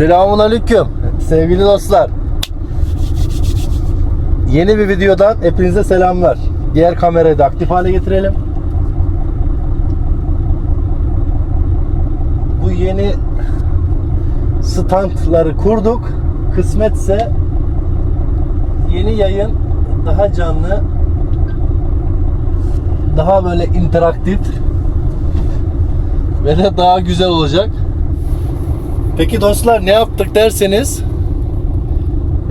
Selamun Aleyküm sevgili dostlar. Yeni bir videodan hepinize selamlar. Diğer kamerayı da aktif hale getirelim. Bu yeni standları kurduk. Kısmetse yeni yayın daha canlı daha böyle interaktif ve de daha güzel olacak. Peki dostlar ne yaptık derseniz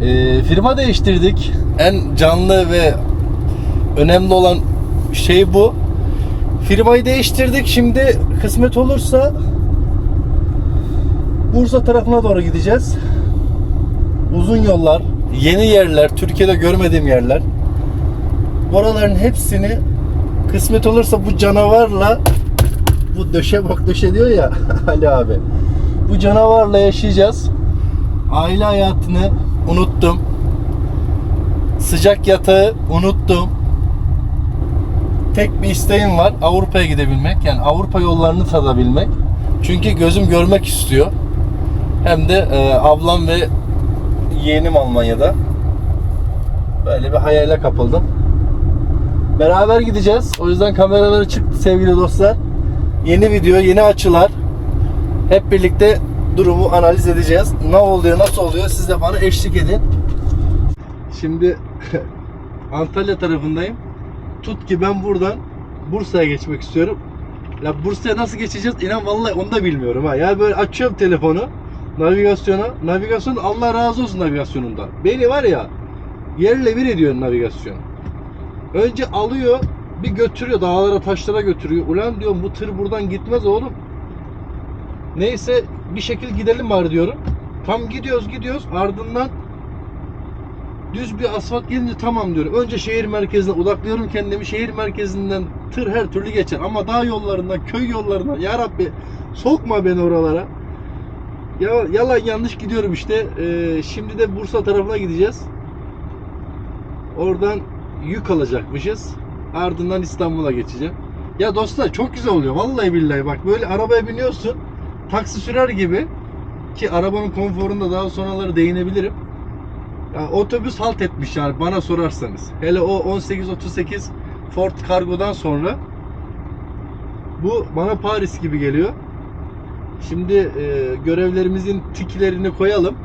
e, firma değiştirdik. En canlı ve önemli olan şey bu. Firmayı değiştirdik. Şimdi kısmet olursa Bursa tarafına doğru gideceğiz. Uzun yollar, yeni yerler, Türkiye'de görmediğim yerler. Buraların hepsini kısmet olursa bu canavarla bu döşe bak döşe diyor ya Ali abi. Bu canavarla yaşayacağız. Aile hayatını unuttum. Sıcak yatağı unuttum. Tek bir isteğim var. Avrupa'ya gidebilmek. Yani Avrupa yollarını tadabilmek. Çünkü gözüm görmek istiyor. Hem de e, ablam ve yeğenim Almanya'da. Böyle bir hayale kapıldım. Beraber gideceğiz. O yüzden kameraları çıktı sevgili dostlar. Yeni video, yeni açılar. Hep birlikte durumu analiz edeceğiz. Ne oluyor, nasıl oluyor? Siz de bana eşlik edin. Şimdi Antalya tarafındayım. Tut ki ben buradan Bursa'ya geçmek istiyorum. Ya Bursa'ya nasıl geçeceğiz? İnan vallahi onu da bilmiyorum ha. Ya böyle açıyorum telefonu, navigasyona. Navigasyon Allah razı olsun navigasyonunda. Beni var ya yerle bir ediyor navigasyon. Önce alıyor, bir götürüyor dağlara taşlara götürüyor. Ulan diyorum bu tır buradan gitmez oğlum. Neyse bir şekil gidelim bari diyorum. Tam gidiyoruz gidiyoruz ardından düz bir asfalt gelince tamam diyorum. Önce şehir merkezine odaklıyorum kendimi. Şehir merkezinden tır her türlü geçer. Ama dağ yollarından, köy yollarından ya Rabbi sokma beni oralara. Ya yalan yanlış gidiyorum işte. Ee, şimdi de Bursa tarafına gideceğiz. Oradan yük alacakmışız. Ardından İstanbul'a geçeceğim. Ya dostlar çok güzel oluyor. Vallahi billahi bak böyle arabaya biniyorsun. Taksi sürer gibi ki arabanın konforunda daha sonraları değinebilirim. Ya, otobüs halt etmiş yani bana sorarsanız. Hele o 1838 Ford Cargo'dan sonra bu bana Paris gibi geliyor. Şimdi e, görevlerimizin tiklerini koyalım.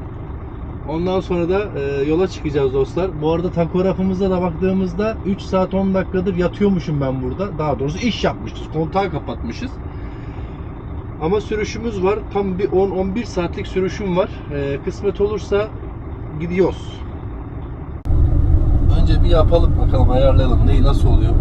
Ondan sonra da e, yola çıkacağız dostlar. Bu arada takografımıza da baktığımızda 3 saat 10 dakikadır yatıyormuşum ben burada. Daha doğrusu iş yapmışız. Kontağı kapatmışız. Ama sürüşümüz var. Tam bir 10-11 saatlik sürüşüm var. E, kısmet olursa gidiyoruz. Önce bir yapalım bakalım ayarlayalım neyi nasıl oluyor.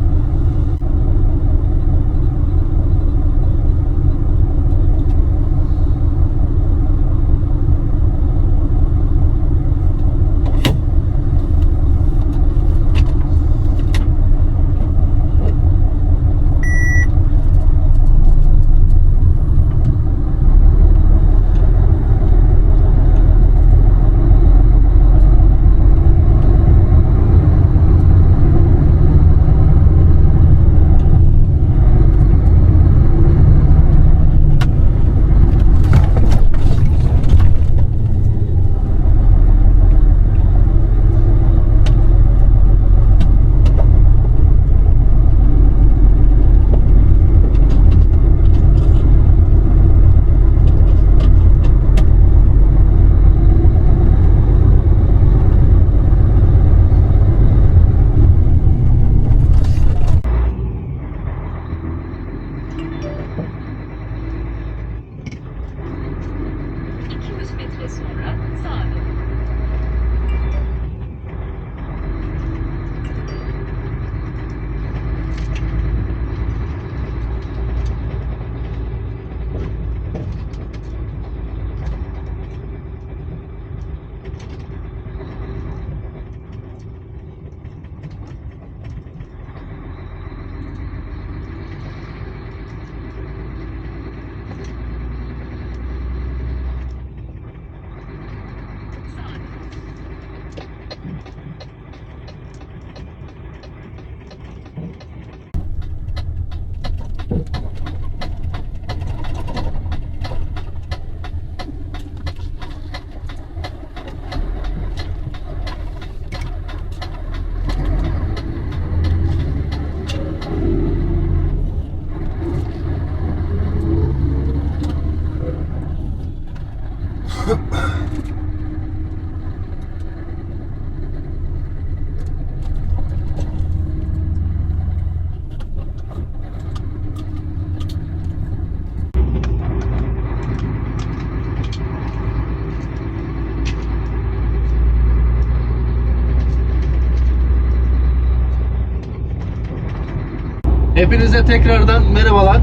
Hepinize tekrardan merhabalar.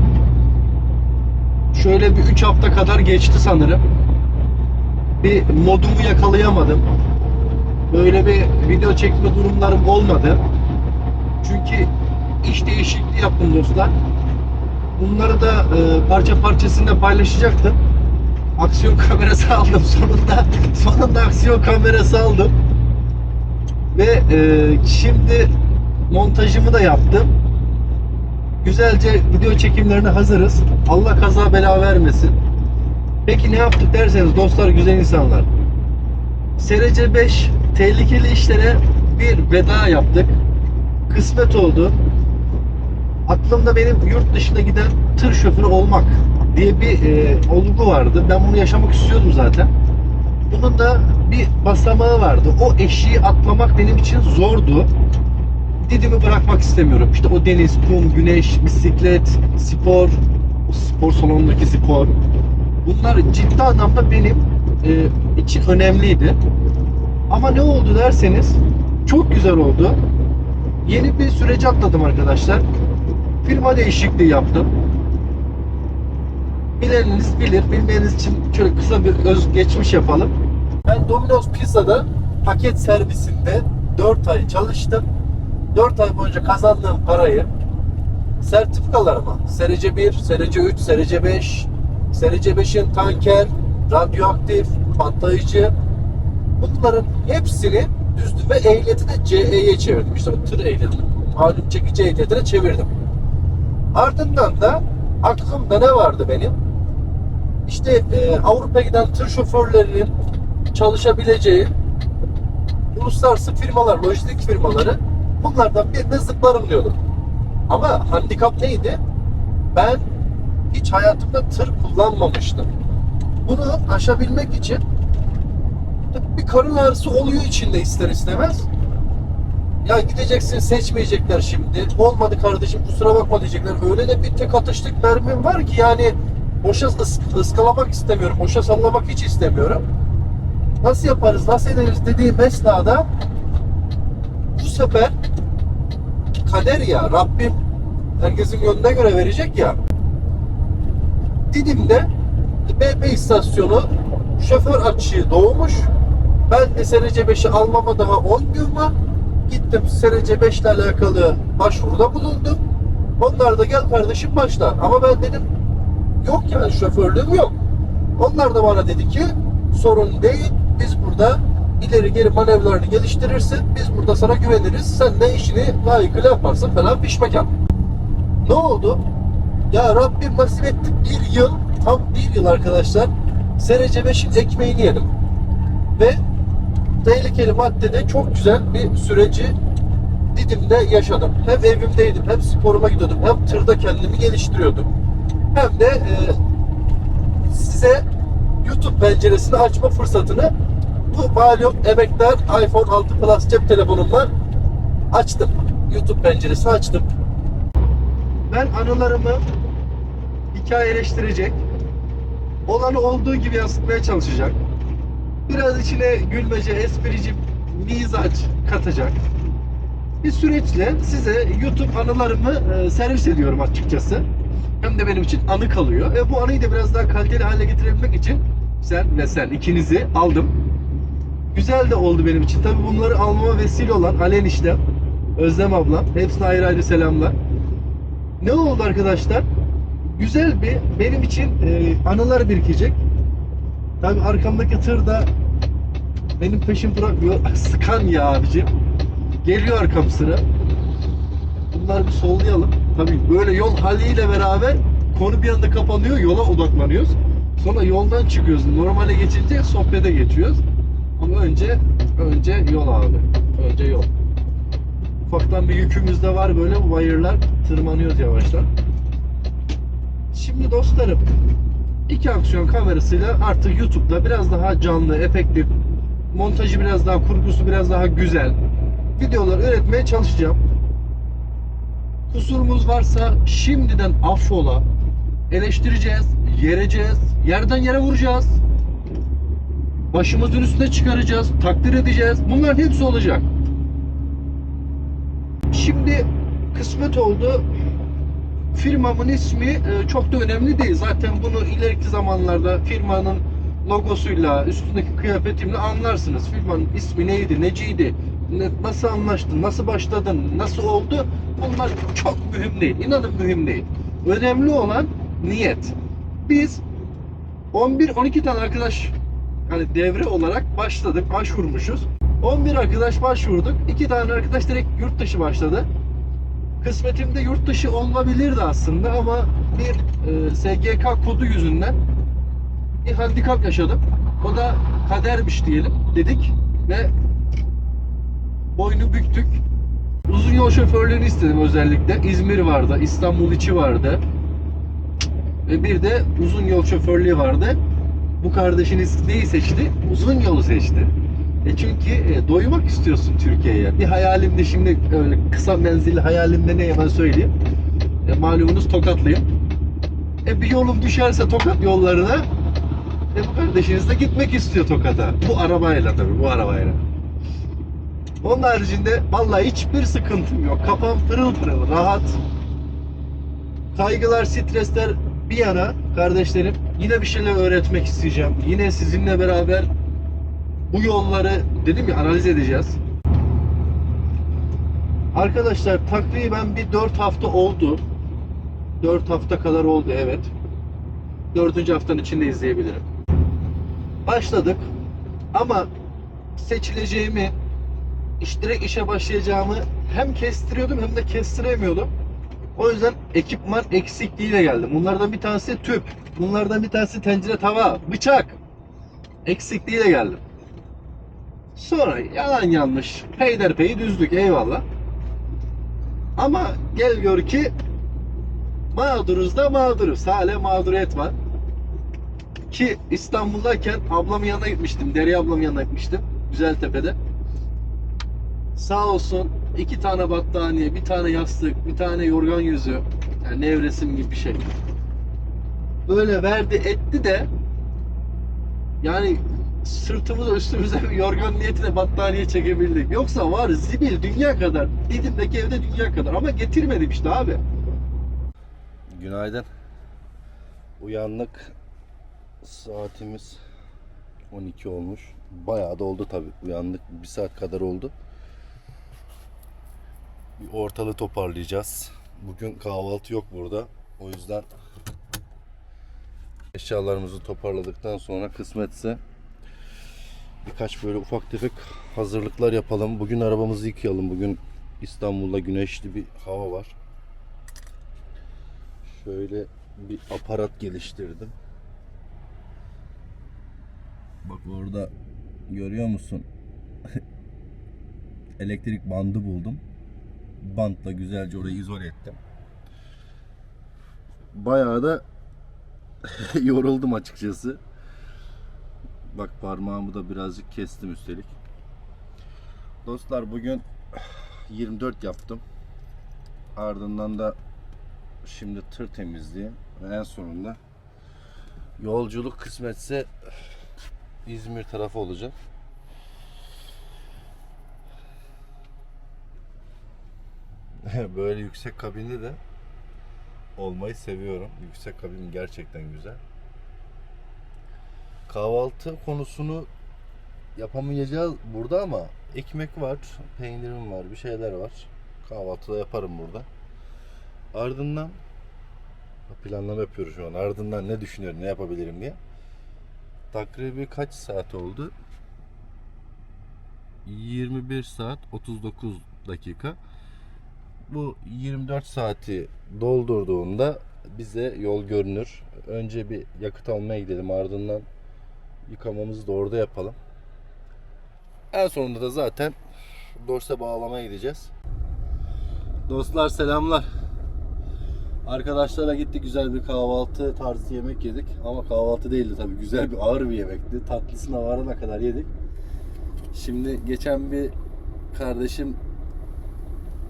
Şöyle bir 3 hafta kadar geçti sanırım. Bir modumu yakalayamadım. Böyle bir video çekme durumlarım olmadı. Çünkü iş değişikliği yaptım dostlar. Bunları da e, parça parçasında paylaşacaktım. Aksiyon kamerası aldım sonunda. Sonunda aksiyon kamerası aldım. Ve e, şimdi montajımı da yaptım. Güzelce video çekimlerine hazırız. Allah kaza bela vermesin. Peki ne yaptık derseniz dostlar güzel insanlar. SRC 5 tehlikeli işlere bir veda yaptık. Kısmet oldu. Aklımda benim yurt dışına giden tır şoförü olmak diye bir e, olgu vardı. Ben bunu yaşamak istiyordum zaten. Bunun da bir basamağı vardı. O eşiği atlamak benim için zordu. Didim'i bırakmak istemiyorum. İşte o deniz, kum, güneş, bisiklet, spor, o spor salonundaki spor. Bunlar ciddi anlamda benim e, için önemliydi. Ama ne oldu derseniz çok güzel oldu. Yeni bir süreci atladım arkadaşlar. Firma değişikliği yaptım. Bileniniz bilir, bilmeyeniniz için şöyle kısa bir öz geçmiş yapalım. Ben Domino's Pizza'da paket servisinde 4 ay çalıştım. 4 ay boyunca kazandığım parayı sertifikalarıma SRC 1, SRC 3, SRC 5, SRC 5'in tanker, radyoaktif, patlayıcı bunların hepsini düzdü ve ehliyetini CE'ye çevirdim. İşte tır ehliyetini, malum çekici ehliyetine çevirdim. Ardından da aklımda ne vardı benim? İşte e, Avrupa'ya giden tır şoförlerinin çalışabileceği uluslararası firmalar, lojistik firmaları bunlardan birine zıplarım diyordum. Ama handikap neydi? Ben hiç hayatımda tır kullanmamıştım. Bunu aşabilmek için bir karın ağrısı oluyor içinde ister istemez. Ya gideceksin seçmeyecekler şimdi. Olmadı kardeşim kusura bakma diyecekler. Öyle de bir tek atışlık mermim var ki yani boşa ıs- ıskalamak istemiyorum. Boşa sallamak hiç istemiyorum. Nasıl yaparız, nasıl ederiz dediğim esnada sefer kader ya Rabbim herkesin gönlüne göre verecek ya. Didim'de BP istasyonu şoför açığı doğmuş. Ben de SRC 5'i almama daha 10 gün var. Gittim SRC 5 ile alakalı başvuruda bulundum. Onlar da gel kardeşim başla. Ama ben dedim yok yani şoförlüğüm yok. Onlar da bana dedi ki sorun değil. Biz burada ileri geri manevralarını geliştirirsin. Biz burada sana güveniriz. Sen de işini layıkıyla yaparsın falan pişmekan. Ne oldu? Ya Rabbim nasip etti bir yıl, tam bir yıl arkadaşlar SRC 5'in ekmeğini yedim. Ve tehlikeli maddede çok güzel bir süreci Didim'de yaşadım. Hem evimdeydim, hem sporuma gidiyordum, hem tırda kendimi geliştiriyordum. Hem de e, size YouTube penceresini açma fırsatını malum emektar iPhone 6 Plus cep telefonumla açtım. YouTube penceresi açtım. Ben anılarımı hikayeleştirecek, olanı olduğu gibi yansıtmaya çalışacak. Biraz içine gülmece, esprici, mizaç katacak. Bir süreçle size YouTube anılarımı e, servis ediyorum açıkçası. Hem de benim için anı kalıyor. Ve bu anıyı da biraz daha kaliteli hale getirebilmek için sen ve sen ikinizi aldım. Güzel de oldu benim için. Tabii bunları almama vesile olan Alen işte, Özlem ablam. Hepsine ayrı ayrı selamlar. Ne oldu arkadaşlar? Güzel bir benim için e, anılar birikecek. Tabii arkamdaki tır da benim peşim bırakmıyor. Sıkan ya abicim. Geliyor arkam sıra. Bunları bir sollayalım. Tabii böyle yol haliyle beraber konu bir anda kapanıyor. Yola odaklanıyoruz. Sonra yoldan çıkıyoruz. Normale geçince sohbete geçiyoruz. Ama önce önce yol abi. Önce yol. Ufaktan bir yükümüz de var böyle bu bayırlar. Tırmanıyoruz yavaştan. Şimdi dostlarım iki aksiyon kamerasıyla artık YouTube'da biraz daha canlı, efektif, montajı biraz daha, kurgusu biraz daha güzel videolar üretmeye çalışacağım. Kusurumuz varsa şimdiden affola. Eleştireceğiz, yereceğiz, yerden yere vuracağız. Başımızın üstüne çıkaracağız, takdir edeceğiz. Bunların hepsi olacak. Şimdi kısmet oldu. firmamın ismi e, çok da önemli değil. Zaten bunu ileriki zamanlarda firmanın logosuyla, üstündeki kıyafetimle anlarsınız. Firmanın ismi neydi, neciydi, ne- nasıl anlaştın, nasıl başladın, nasıl oldu bunlar çok mühim değil. İnanın mühim değil. Önemli olan niyet. Biz 11-12 tane arkadaş hani devre olarak başladık, başvurmuşuz. 11 arkadaş başvurduk. 2 tane arkadaş direkt yurt dışı başladı. Kısmetimde yurt dışı olabilirdi aslında ama bir e, SGK kodu yüzünden bir handikap yaşadım. O da kadermiş diyelim dedik ve boynu büktük. Uzun yol şoförlüğünü istedim özellikle. İzmir vardı, İstanbul içi vardı. Ve bir de uzun yol şoförlüğü vardı. Bu kardeşiniz neyi seçti? Uzun yolu seçti. E çünkü e, doymak istiyorsun Türkiye'ye. Bir hayalimde şimdi öyle kısa menzilli hayalimde ne hemen söyleyeyim. E, malumunuz Tokatlıyım. E bir yolum düşerse Tokat yollarına e bu kardeşiniz de gitmek istiyor Tokat'a. Bu arabayla tabii bu arabayla. Onun haricinde vallahi hiçbir sıkıntım yok. Kafam pırıl pırıl, rahat. Kaygılar, stresler bir yana kardeşlerim. Yine bir şeyler öğretmek isteyeceğim. Yine sizinle beraber bu yolları dedim ya analiz edeceğiz. Arkadaşlar takriben bir 4 hafta oldu. 4 hafta kadar oldu evet. 4. haftanın içinde izleyebilirim. Başladık ama seçileceğimi iş direkt işe başlayacağımı hem kestiriyordum hem de kestiremiyordum. O yüzden ekipman eksikliğiyle geldim. Bunlardan bir tanesi tüp. Bunlardan bir tanesi tencere tava, bıçak. Eksikliğiyle geldim. Sonra yalan yanlış peyderpeyi düzdük eyvallah. Ama gel gör ki mağduruz da mağduruz. Hala mağduriyet var. Ki İstanbul'dayken ablamın yanına gitmiştim. Derya ablamın yanına gitmiştim. Güzeltepe'de. Sağ olsun iki tane battaniye, bir tane yastık, bir tane yorgan yüzü. Yani nevresim gibi bir şey. Böyle verdi etti de yani sırtımıza üstümüze yorgan niyetine battaniye çekebildik. Yoksa var zibil dünya kadar. Didim'deki evde dünya kadar ama getirmedim işte abi. Günaydın. Uyandık. Saatimiz 12 olmuş. Bayağı da oldu tabi. Uyandık. Bir saat kadar oldu. Bir ortalığı toparlayacağız. Bugün kahvaltı yok burada. O yüzden eşyalarımızı toparladıktan sonra kısmetse birkaç böyle ufak tefek hazırlıklar yapalım. Bugün arabamızı yıkayalım. Bugün İstanbul'da güneşli bir hava var. Şöyle bir aparat geliştirdim. Bak orada görüyor musun? Elektrik bandı buldum. Bantla güzelce orayı izole ettim. Bayağı da yoruldum açıkçası. Bak parmağımı da birazcık kestim üstelik. Dostlar bugün 24 yaptım. Ardından da şimdi tır temizliği ve en sonunda yolculuk kısmetse İzmir tarafı olacak. Böyle yüksek kabinde de olmayı seviyorum. Yüksek kabin gerçekten güzel. Kahvaltı konusunu yapamayacağız burada ama ekmek var, peynirim var, bir şeyler var. Kahvaltıda yaparım burada. Ardından planlama yapıyoruz şu an. Ardından ne düşünüyorum, ne yapabilirim diye. Takribi kaç saat oldu? 21 saat 39 dakika. Bu 24 saati doldurduğunda bize yol görünür. Önce bir yakıt almaya gidelim. Ardından yıkamamızı da orada yapalım. En sonunda da zaten Dorse bağlamaya gideceğiz. Dostlar selamlar. Arkadaşlarla gittik güzel bir kahvaltı tarzı yemek yedik. Ama kahvaltı değildi tabii. Güzel bir ağır bir yemekti. Tatlısına varana kadar yedik. Şimdi geçen bir kardeşim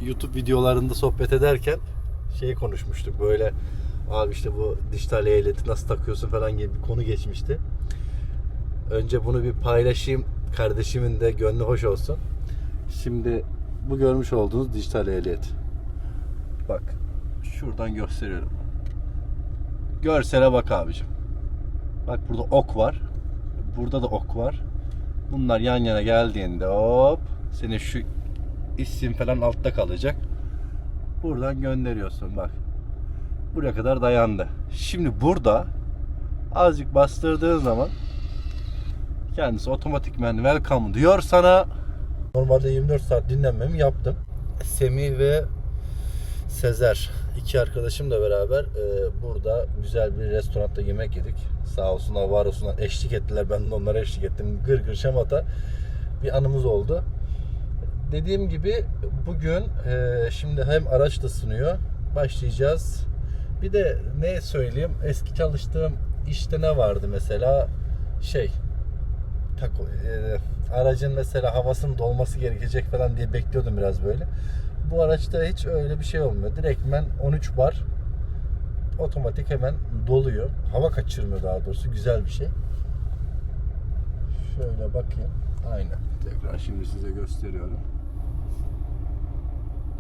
YouTube videolarında sohbet ederken şey konuşmuştuk. Böyle abi işte bu dijital ehliyeti nasıl takıyorsun falan gibi bir konu geçmişti. Önce bunu bir paylaşayım. Kardeşimin de gönlü hoş olsun. Şimdi bu görmüş olduğunuz dijital ehliyet. Bak Şuradan gösteriyorum. Görsele bak abicim. Bak burada ok var. Burada da ok var. Bunlar yan yana geldiğinde hop senin şu isim falan altta kalacak. Buradan gönderiyorsun bak. Buraya kadar dayandı. Şimdi burada azıcık bastırdığın zaman kendisi otomatikmen welcome diyor sana. Normalde 24 saat dinlenmemi yaptım. Semih ve Sezer iki arkadaşımla beraber e, burada güzel bir restoranda yemek yedik. Sağ olsunlar var olsunlar eşlik ettiler. Ben de onlara eşlik ettim. Gır gır şamata bir anımız oldu. Dediğim gibi bugün e, şimdi hem araç da ısınıyor. Başlayacağız. Bir de ne söyleyeyim? Eski çalıştığım işte ne vardı mesela? Şey tako, e, aracın mesela havasının dolması gerekecek falan diye bekliyordum biraz böyle. Bu araçta hiç öyle bir şey olmuyor. Direktmen 13 bar otomatik hemen doluyor. Hava kaçırmıyor daha doğrusu. Güzel bir şey. Şöyle bakayım. Aynen. Tekrar şimdi size gösteriyorum.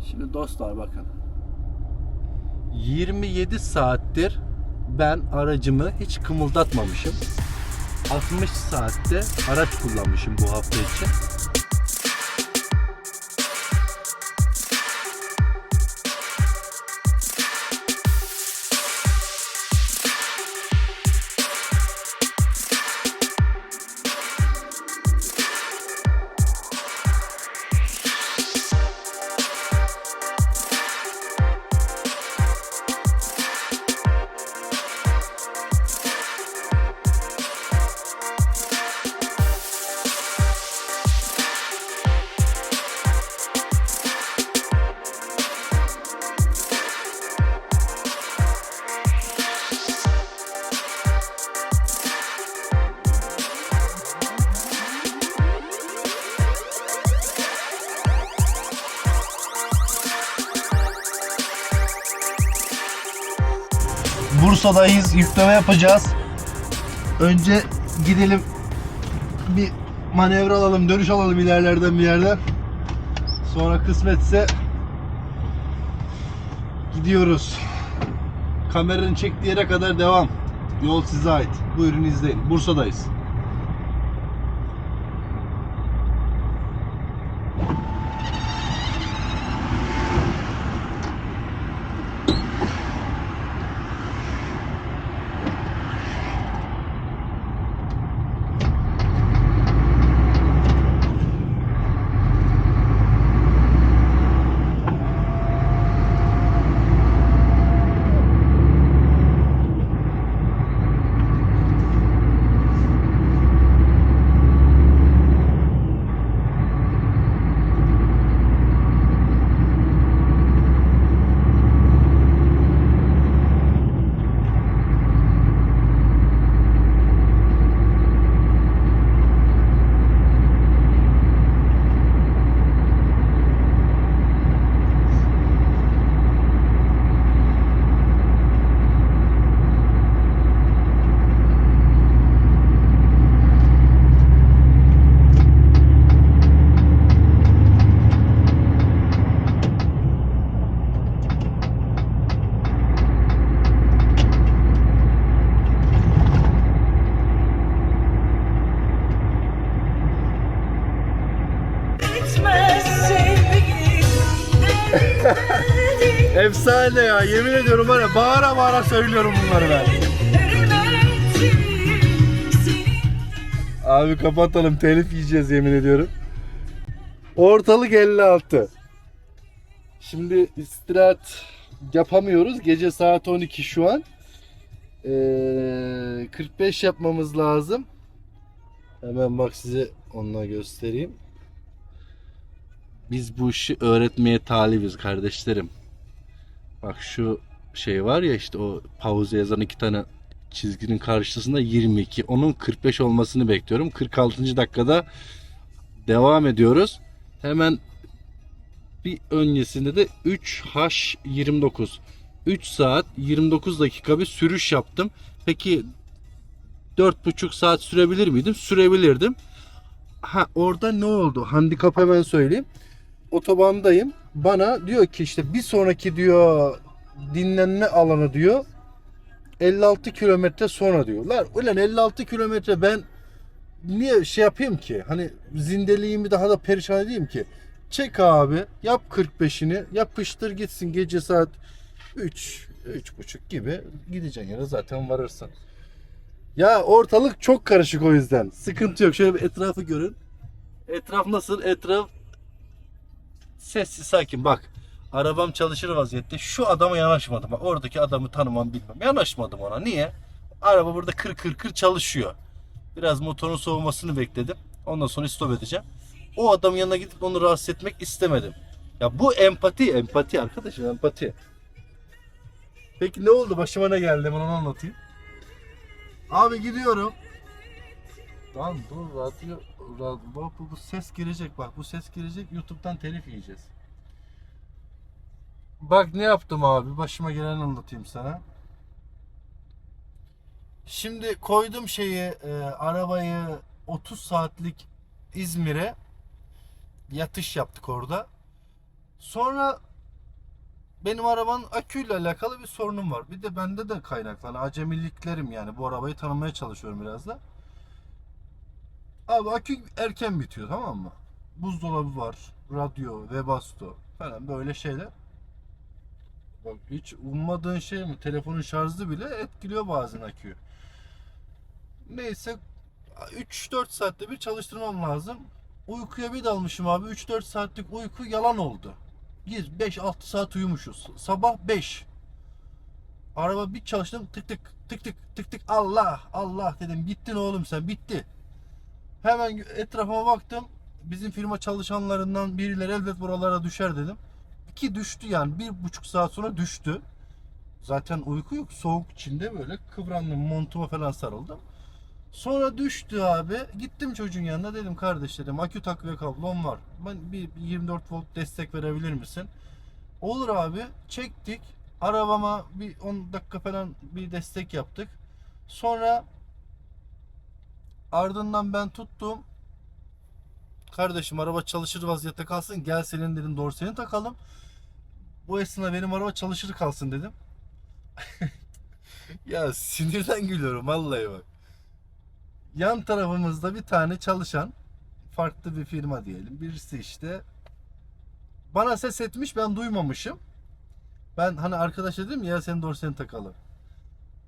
Şimdi dostlar bakın. 27 saattir ben aracımı hiç kımıldatmamışım. 60 saatte araç kullanmışım bu hafta için. Bursa'dayız. Yükleme yapacağız. Önce gidelim bir manevra alalım, dönüş alalım ilerlerden bir yerden. Sonra kısmetse gidiyoruz. Kameranın çektiği yere kadar devam. Yol size ait. Buyurun izleyin. Bursa'dayız. Efsane ya. Yemin ediyorum var ya bağıra bağıra söylüyorum bunları ben. Abi kapatalım. Telif yiyeceğiz yemin ediyorum. Ortalık 56. Şimdi istirahat yapamıyoruz. Gece saat 12 şu an. Ee, 45 yapmamız lazım. Hemen bak size onunla göstereyim. Biz bu işi öğretmeye talibiz kardeşlerim. Bak şu şey var ya işte o pauze yazan iki tane çizginin karşısında 22. Onun 45 olmasını bekliyorum. 46. dakikada devam ediyoruz. Hemen bir öncesinde de 3H29. 3 saat 29 dakika bir sürüş yaptım. Peki 4,5 saat sürebilir miydim? Sürebilirdim. Ha orada ne oldu? Handikap hemen söyleyeyim. Otobandayım. Bana diyor ki işte bir sonraki diyor dinlenme alanı diyor. 56 kilometre sonra diyor. Lan ulan 56 kilometre ben niye şey yapayım ki? Hani zindeliğimi daha da perişan edeyim ki. Çek abi yap 45'ini yapıştır gitsin gece saat 3 buçuk gibi gideceğin yere zaten varırsın. Ya ortalık çok karışık o yüzden. Sıkıntı yok. Şöyle bir etrafı görün. Etraf nasıl? Etraf sessiz sakin bak. Arabam çalışır vaziyette. Şu adama yanaşmadım. Bak oradaki adamı tanımam bilmem. Yanaşmadım ona. Niye? Araba burada kır kır kır çalışıyor. Biraz motorun soğumasını bekledim. Ondan sonra stop edeceğim. O adamın yanına gidip onu rahatsız etmek istemedim. Ya bu empati, empati arkadaşım empati. Peki ne oldu? Başıma ne geldi? Ben onu anlatayım. Abi gidiyorum. Tamam dur radyo, bak bu, bu ses girecek bak bu ses girecek YouTube'dan telif yiyeceğiz. Bak ne yaptım abi başıma geleni anlatayım sana. Şimdi koydum şeyi e, arabayı 30 saatlik İzmir'e yatış yaptık orada. Sonra benim arabanın aküyle alakalı bir sorunum var. Bir de bende de kaynaklı. Acemiliklerim yani. Bu arabayı tanımaya çalışıyorum biraz da. Abi akü erken bitiyor tamam mı? Buzdolabı var, radyo, webasto falan böyle şeyler. Bak hiç ummadığın şey mi? Telefonun şarjı bile etkiliyor bazen aküyü. Neyse 3-4 saatte bir çalıştırmam lazım. Uykuya bir dalmışım abi. 3-4 saatlik uyku yalan oldu. Biz 5-6 saat uyumuşuz. Sabah 5. Araba bir çalıştım tık tık tık tık tık tık Allah Allah dedim bittin oğlum sen bitti. Hemen etrafıma baktım. Bizim firma çalışanlarından birileri elbet buralara düşer dedim. Ki düştü yani bir buçuk saat sonra düştü. Zaten uyku yok soğuk içinde böyle kıvrandım montuma falan sarıldım. Sonra düştü abi. Gittim çocuğun yanına dedim kardeş dedim akü takviye kablom var. Ben bir 24 volt destek verebilir misin? Olur abi. Çektik. Arabama bir 10 dakika falan bir destek yaptık. Sonra ardından ben tuttum. Kardeşim araba çalışır vaziyette kalsın. Gel senin dedim dorseni takalım. Bu esnada benim araba çalışır kalsın dedim. ya sinirden gülüyorum vallahi bak. Yan tarafımızda bir tane çalışan farklı bir firma diyelim. Birisi işte bana ses etmiş ben duymamışım. Ben hani arkadaş dedim ya senin dorseni takalım.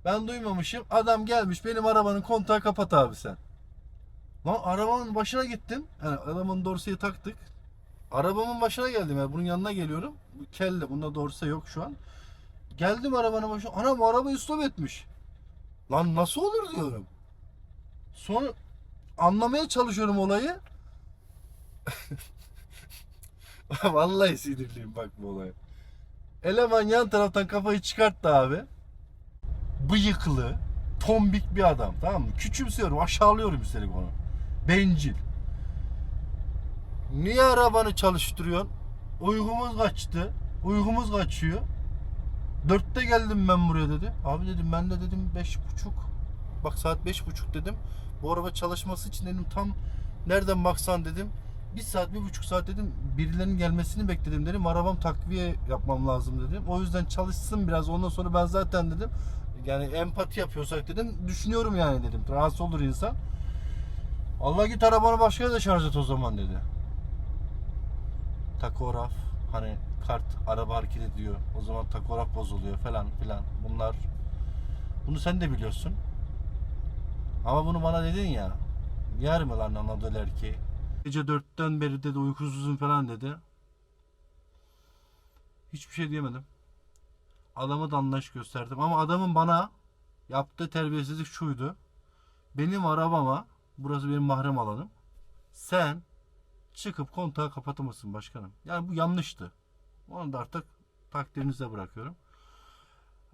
Ben duymamışım. Adam gelmiş benim arabanın kontağı kapat abi sen. Lan arabanın başına gittim. Yani adamın dorseyi taktık. Arabamın başına geldim yani bunun yanına geliyorum. Bu kelle bunda dorse yok şu an. Geldim arabanın başına. Anam arabayı stop etmiş. Lan nasıl olur diyorum. Sonra anlamaya çalışıyorum olayı. Vallahi sinirliyim bak bu olaya. Eleman yan taraftan kafayı çıkarttı abi. Bıyıklı, tombik bir adam tamam mı? Küçümsüyorum, aşağılıyorum üstelik onu. Bencil. Niye arabanı çalıştırıyorsun? Uykumuz kaçtı. Uykumuz kaçıyor. Dörtte geldim ben buraya dedi. Abi dedim ben de dedim beş buçuk. Bak saat beş buçuk dedim. Bu araba çalışması için dedim tam nereden baksan dedim. Bir saat, bir buçuk saat dedim. Birilerinin gelmesini bekledim dedim. Arabam takviye yapmam lazım dedim. O yüzden çalışsın biraz. Ondan sonra ben zaten dedim. Yani empati yapıyorsak dedim. Düşünüyorum yani dedim. Rahatsız olur insan. Allah git arabanı başka yerde şarj et o zaman dedi. Takograf hani kart araba hareket ediyor. O zaman takograf bozuluyor falan filan. Bunlar bunu sen de biliyorsun. Ama bunu bana dedin ya. Yer mi lan Anadolu erkeği? Gece dörtten beri dedi uykusuzum falan dedi. Hiçbir şey diyemedim. Adama da anlayış gösterdim. Ama adamın bana yaptığı terbiyesizlik şuydu. Benim arabama, burası benim mahrem alanım. Sen çıkıp kontağı kapatamazsın başkanım. Yani bu yanlıştı. Onu da artık takdirinize bırakıyorum.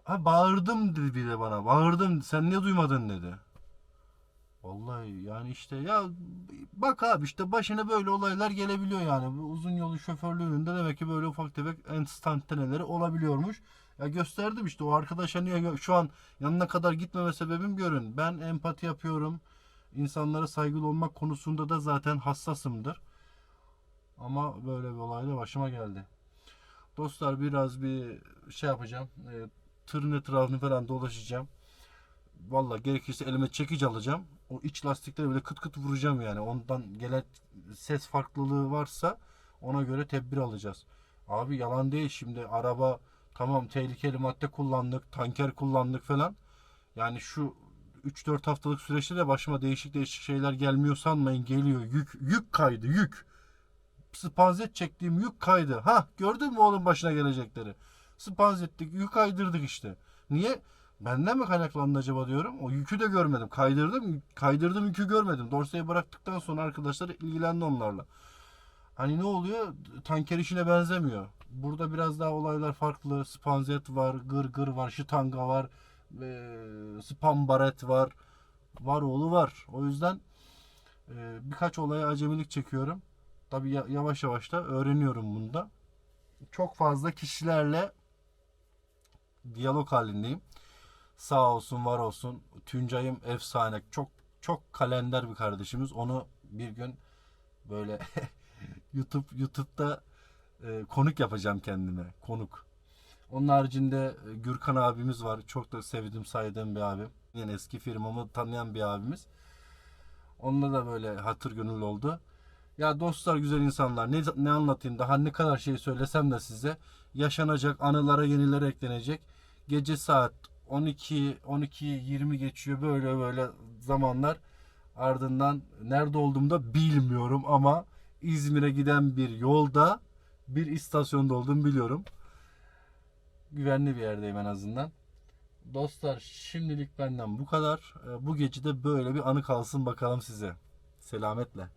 Ha bağırdım dedi bir de bana. Bağırdım. Sen ne duymadın dedi. Vallahi yani işte ya bak abi işte başına böyle olaylar gelebiliyor yani. Bu uzun yolu şoförlüğünde demek ki böyle ufak tefek enstantaneleri olabiliyormuş. Ya gösterdim işte o arkadaşa niye şu an yanına kadar gitmeme sebebim görün. Ben empati yapıyorum. İnsanlara saygılı olmak konusunda da zaten hassasımdır. Ama böyle bir olay da başıma geldi. Dostlar biraz bir şey yapacağım. E, tırın etrafını falan dolaşacağım. Valla gerekirse elime çekici alacağım. O iç lastikleri böyle kıt kıt vuracağım yani. Ondan gelen ses farklılığı varsa ona göre tedbir alacağız. Abi yalan değil şimdi araba tamam tehlikeli madde kullandık, tanker kullandık falan. Yani şu 3-4 haftalık süreçte de başıma değişik değişik şeyler gelmiyor sanmayın geliyor. Yük yük kaydı yük. Spanzet çektiğim yük kaydı. Ha gördün mü oğlum başına gelecekleri? Spanzettik yük kaydırdık işte. Niye? Benden mi kaynaklandı acaba diyorum. O yükü de görmedim. Kaydırdım. Kaydırdım yükü görmedim. Dorseyi bıraktıktan sonra arkadaşlar ilgilendi onlarla. Hani ne oluyor? Tanker işine benzemiyor. Burada biraz daha olaylar farklı. Spanzet var, gır gır var, şitanga var, e, spam baret var. Var oğlu var. O yüzden e, birkaç olaya acemilik çekiyorum. Tabii ya- yavaş yavaş da öğreniyorum bunda. Çok fazla kişilerle diyalog halindeyim. Sağ olsun var olsun. Tuncay'ım efsane. Çok çok kalender bir kardeşimiz. Onu bir gün böyle YouTube YouTube'da e, konuk yapacağım kendime. Konuk. Onun haricinde e, Gürkan abimiz var. Çok da sevdiğim saydığım bir abim. Yani eski firmamı tanıyan bir abimiz. Onunla da böyle hatır gönül oldu. Ya dostlar güzel insanlar ne, ne anlatayım daha ne kadar şey söylesem de size yaşanacak anılara yeniler eklenecek. Gece saat 12 12 20 geçiyor böyle böyle zamanlar. Ardından nerede olduğumu da bilmiyorum ama İzmir'e giden bir yolda bir istasyonda olduğumu biliyorum. Güvenli bir yerdeyim en azından. Dostlar şimdilik benden bu kadar. Ee, Bu gece de böyle bir anı kalsın bakalım size. Selametle.